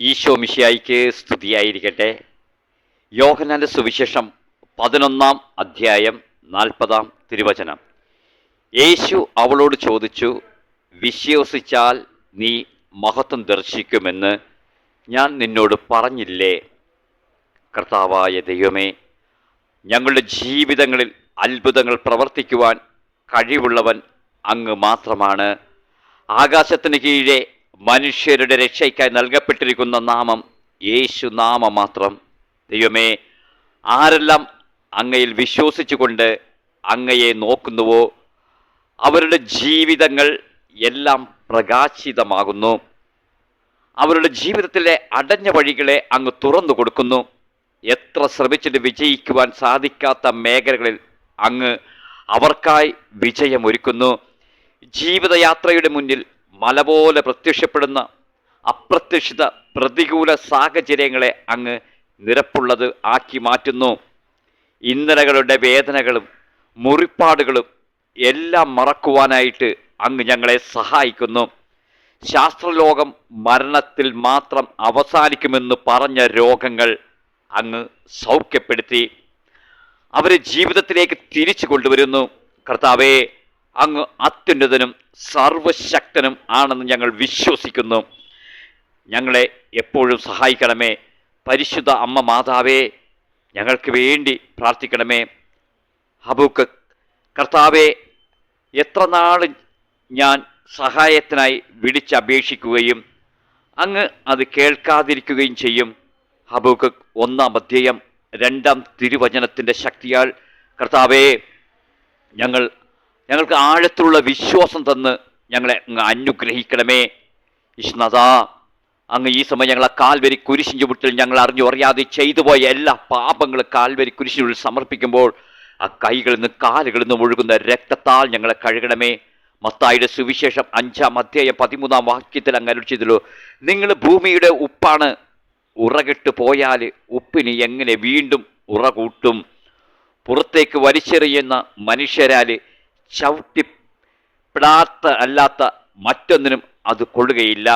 ഈശോ മിഷിയായിക്ക് സ്തുതിയായിരിക്കട്ടെ. യോഹനാന്റെ സുവിശേഷം പതിനൊന്നാം അധ്യായം നാൽപ്പതാം തിരുവചനം. യേശു അവളോട് ചോദിച്ചു വിശ്വസിച്ചാൽ നീ മഹത്വം ദർശിക്കുമെന്ന് ഞാൻ നിന്നോട് പറഞ്ഞില്ലേ? കർത്താവായ ദൈവമേ ഞങ്ങളുടെ ജീവിതങ്ങളിൽ അത്ഭുതങ്ങൾ പ്രവർത്തിക്കുവാൻ കഴിവുള്ളവൻ അങ്ങ് മാത്രമാണ്. ആകാശത്തിന് കീഴെ മനുഷ്യരുടെ രക്ഷയ്ക്കായി നൽകപ്പെട്ടിരിക്കുന്ന നാമം യേശു നാമം മാത്രം. ദൈവമേ ആരെല്ലാം അങ്ങയിൽ വിശ്വസിച്ചുകൊണ്ട് അങ്ങയെ നോക്കുന്നുവോ അവരുടെ ജീവിതങ്ങൾ എല്ലാം പ്രകാശിതമാകുന്നു. അവരുടെ ജീവിതത്തിലെ അടഞ്ഞ വഴികളെ അങ്ങ് തുറന്നു കൊടുക്കുന്നു. എത്ര ശ്രമിച്ചിട്ട് വിജയിക്കുവാൻ സാധിക്കാത്ത മേഖലകളിൽ അങ്ങ് അവർക്കായി വിജയമൊരുക്കുന്നു. ജീവിതയാത്രയുടെ മുന്നിൽ മല പോലെ പ്രത്യക്ഷപ്പെടുന്ന അപ്രത്യക്ഷിത പ്രതികൂല സാഹചര്യങ്ങളെ അങ്ങ് നിരപ്പുള്ളത് ആക്കി മാറ്റുന്നു. ഇന്നലകളുടെ വേദനകളും മുറിപ്പാടുകളും എല്ലാം മറക്കുവാനായിട്ട് അങ്ങ് ഞങ്ങളെ സഹായിക്കുന്നു. ശാസ്ത്രലോകം മരണത്തിൽ മാത്രം അവസാനിക്കുമെന്ന് പറഞ്ഞ രോഗങ്ങൾ അങ്ങ് സൗഖ്യപ്പെടുത്തി അവരെ ജീവിതത്തിലേക്ക് തിരിച്ചു കൊണ്ടുവരുന്നു. കർത്താവെ അങ്ങ് അത്യുന്നതനും സർവശക്തനും ആണെന്ന് ഞങ്ങൾ വിശ്വസിക്കുന്നു. ഞങ്ങളെ എപ്പോഴും സഹായിക്കണമേ. പരിശുദ്ധ അമ്മ മാതാവേ ഞങ്ങൾക്ക് വേണ്ടി പ്രാർത്ഥിക്കണമേ. ഹബൂക്ക് കർത്താവെ എത്ര നാൾ ഞാൻ സഹായത്തിനായി വിളിച്ചപേക്ഷിക്കുകയും അങ്ങ് അത് കേൾക്കാതിരിക്കുകയും ചെയ്യും. ഹബൂക്ക് ഒന്നാം അധ്യയം രണ്ടാം തിരുവചനത്തിന്റെ ശക്തിയാൽ കർത്താവെ ഞങ്ങൾ ഞങ്ങൾക്ക് ആഴത്തിലുള്ള വിശ്വാസം തന്ന് ഞങ്ങളെ അനുഗ്രഹിക്കണമേ. ഇഷ്ണത അങ്ങ് ഈ സമയം ഞങ്ങളെ കാൽവരി കുരിശിൻ ചുവട്ടിൽ ഞങ്ങൾ അറിഞ്ഞു അറിയാതെ ചെയ്തു പോയ എല്ലാ പാപങ്ങളും കാൽവരി കുരിശിനുള്ളിൽ സമർപ്പിക്കുമ്പോൾ ആ കൈകളിൽ നിന്ന് കാലുകളിൽ നിന്ന് ഒഴുകുന്ന രക്തത്താൽ ഞങ്ങളെ കഴുകണമേ. മത്തായുടെ സുവിശേഷം അഞ്ചാം അധ്യായം പതിമൂന്നാം വാക്യത്തിൽ അങ്ങ് അരുളിച്ചതിലോ നിങ്ങൾ ഭൂമിയുടെ ഉപ്പാണ്. ഉറകിട്ട് പോയാൽ ഉപ്പിന് എങ്ങനെ വീണ്ടും ഉറകൂട്ടും? പുറത്തേക്ക് വലിച്ചെറിയുന്ന മനുഷ്യരാൽ ചവിട്ടിപ്പെടാത്ത അല്ലാത്ത മറ്റൊന്നിനും അത് കൊള്ളുകയില്ല.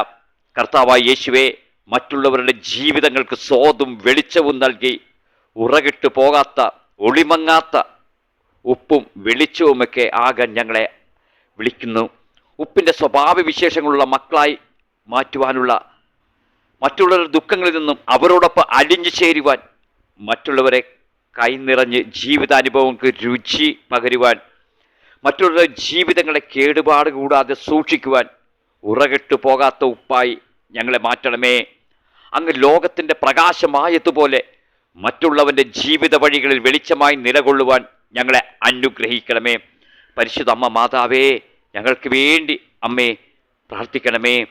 കർത്താവായ യേശുവെ മറ്റുള്ളവരുടെ ജീവിതങ്ങൾക്ക് സ്വാദും വെളിച്ചവും നൽകി. ഉറകിട്ട് പോകാത്ത ഒളിമങ്ങാത്ത ഉപ്പും വെളിച്ചവുമൊക്കെ ആകാൻ ഞങ്ങളെ വിളിക്കുന്നു. ഉപ്പിന്റെ സ്വഭാവ വിശേഷങ്ങളുള്ള മക്കളായി മാറ്റുവാനുള്ള മറ്റുള്ളവരുടെ ദുഃഖങ്ങളിൽ നിന്നും അവരോടൊപ്പം അടിഞ്ഞു ചേരുവാൻ മറ്റുള്ളവരെ കൈനിറഞ്ഞ് ജീവിതാനുഭവങ്ങൾക്ക് രുചി പകരുവാൻ മറ്റുള്ളവരുടെ ജീവിതങ്ങളെ കേടുപാട് കൂടാതെ സൂക്ഷിക്കുവാൻ ഉറകെട്ടു പോകാത്ത ഉപ്പായി ഞങ്ങളെ മാറ്റണമേ. അങ്ങ് ലോകത്തിന്റെ പ്രകാശമായതുപോലെ മറ്റുള്ളവന്റെ ജീവിത വഴികളിൽ വെളിച്ചമായി നിലകൊള്ളുവാൻ ഞങ്ങളെ അനുഗ്രഹിക്കണമേ. പരിശുദ്ധ അമ്മ മാതാവേ ഞങ്ങൾക്ക് വേണ്ടി അമ്മേ പ്രാർത്ഥിക്കണമേ.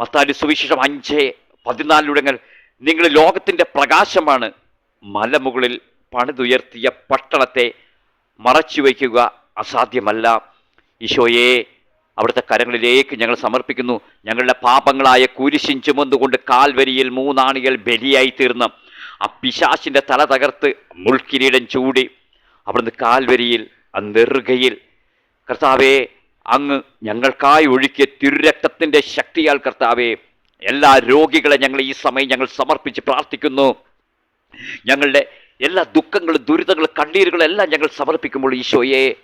മത്താലി സുവിശേഷം അഞ്ച് പതിനാലിലൂടെ നിങ്ങൾ ലോകത്തിന്റെ പ്രകാശമാണ് മലമുകളിൽ പണിതുയർത്തിയ പട്ടണത്തെ മറച്ചു വയ്ക്കുക അസാധ്യമല്ല. ഈശോയെ അവിടുത്തെ കരങ്ങളിലേക്ക് ഞങ്ങൾ സമർപ്പിക്കുന്നു. ഞങ്ങളുടെ പാപങ്ങളായ കുരിശിൻ ചുമന്നുകൊണ്ട് കാൽവരിയിൽ മൂന്നാണികൾ ബലിയായി തീർന്ന് ആ പിശാശിന്റെ തല തകർത്ത് മുൾക്കിരീടം ചൂടി അവിടുന്ന് കാൽവരിയിൽ ആ നെറുകയിൽ. കർത്താവെ അങ്ങ് ഞങ്ങൾക്കായി ഒഴുക്കിയ തിരുരക്തത്തിന്റെ ശക്തിയാൽ കർത്താവെ എല്ലാ രോഗികളെ ഞങ്ങൾ ഈ സമയം ഞങ്ങൾ സമർപ്പിച്ച് പ്രാർത്ഥിക്കുന്നു. ഞങ്ങളുടെ എല്ലാ ദുഃഖങ്ങളും ദുരിതങ്ങളും കണ്ണീരുകളും എല്ലാം ഞങ്ങൾ സമർപ്പിക്കുമ്പോൾ ഈശോയെ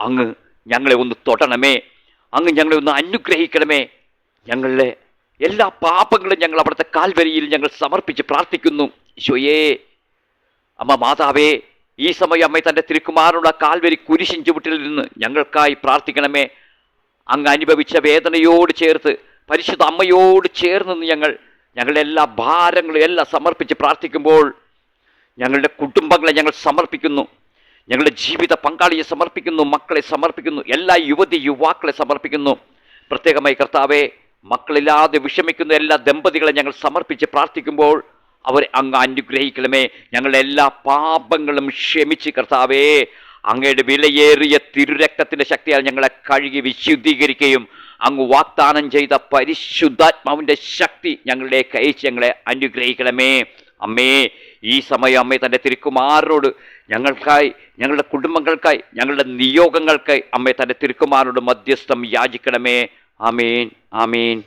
അങ്ങ് ഞങ്ങളെ ഒന്ന് തൊടണമേ. അങ്ങ് ഞങ്ങളെ ഒന്ന് അനുഗ്രഹിക്കണമേ. ഞങ്ങളുടെ എല്ലാ പാപങ്ങളും ഞങ്ങൾ അവിടുത്തെ കാൽവരിയിൽ ഞങ്ങൾ സമർപ്പിച്ച് പ്രാർത്ഥിക്കുന്നു. ഈശോയേ അമ്മ മാതാവേ ഈ സമയം അമ്മ തന്റെ തിരുക്കുമാറുള്ള കാൽവരി കുരിശിൻ ചുവട്ടിൽ നിന്ന് ഞങ്ങൾക്കായി പ്രാർത്ഥിക്കണമേ. അങ്ങ് അനുഭവിച്ച വേദനയോട് ചേർത്ത് പരിശുദ്ധ അമ്മയോട് ചേർന്ന് ഞങ്ങൾ ഞങ്ങളുടെ എല്ലാ ഭാരങ്ങളും എല്ലാം സമർപ്പിച്ച് പ്രാർത്ഥിക്കുമ്പോൾ ഞങ്ങളുടെ കുടുംബങ്ങളെ ഞങ്ങൾ സമർപ്പിക്കുന്നു. ഞങ്ങളുടെ ജീവിത പങ്കാളിയെ സമർപ്പിക്കുന്നു മക്കളെ സമർപ്പിക്കുന്നു എല്ലാ യുവതി യുവാക്കളെ സമർപ്പിക്കുന്നു. പ്രത്യേകമായി കർത്താവെ മക്കളില്ലാതെ വിഷമിക്കുന്ന എല്ലാ ദമ്പതികളെ ഞങ്ങൾ സമർപ്പിച്ച് പ്രാർത്ഥിക്കുമ്പോൾ അവരെ അങ്ങ് അനുഗ്രഹിക്കണമേ. ഞങ്ങളുടെ എല്ലാ പാപങ്ങളും ക്ഷമിച്ച് കർത്താവേ അങ്ങയുടെ വിലയേറിയ തിരുരക്തത്തിന്റെ ശക്തിയാൽ ഞങ്ങളെ കഴുകി വിശുദ്ധീകരിക്കുകയും അങ്ങ് വാഗ്ദാനം ചെയ്ത പരിശുദ്ധാത്മാവിന്റെ ശക്തി ഞങ്ങളുടെ അയച്ച് ഞങ്ങളെ അനുഗ്രഹിക്കണമേ. അമ്മേ ഈ സമയം അമ്മേ തന്റെ തിരുക്കുമാരോട് ഞങ്ങൾക്കായി ഞങ്ങളുടെ കുടുംബങ്ങൾക്കായി ഞങ്ങളുടെ നിയോഗങ്ങൾക്കായി അമ്മേ തന്റെ തിരുക്കുമാരോട് മധ്യസ്ഥം യാചിക്കണമേ. ആമീൻ ആമീൻ.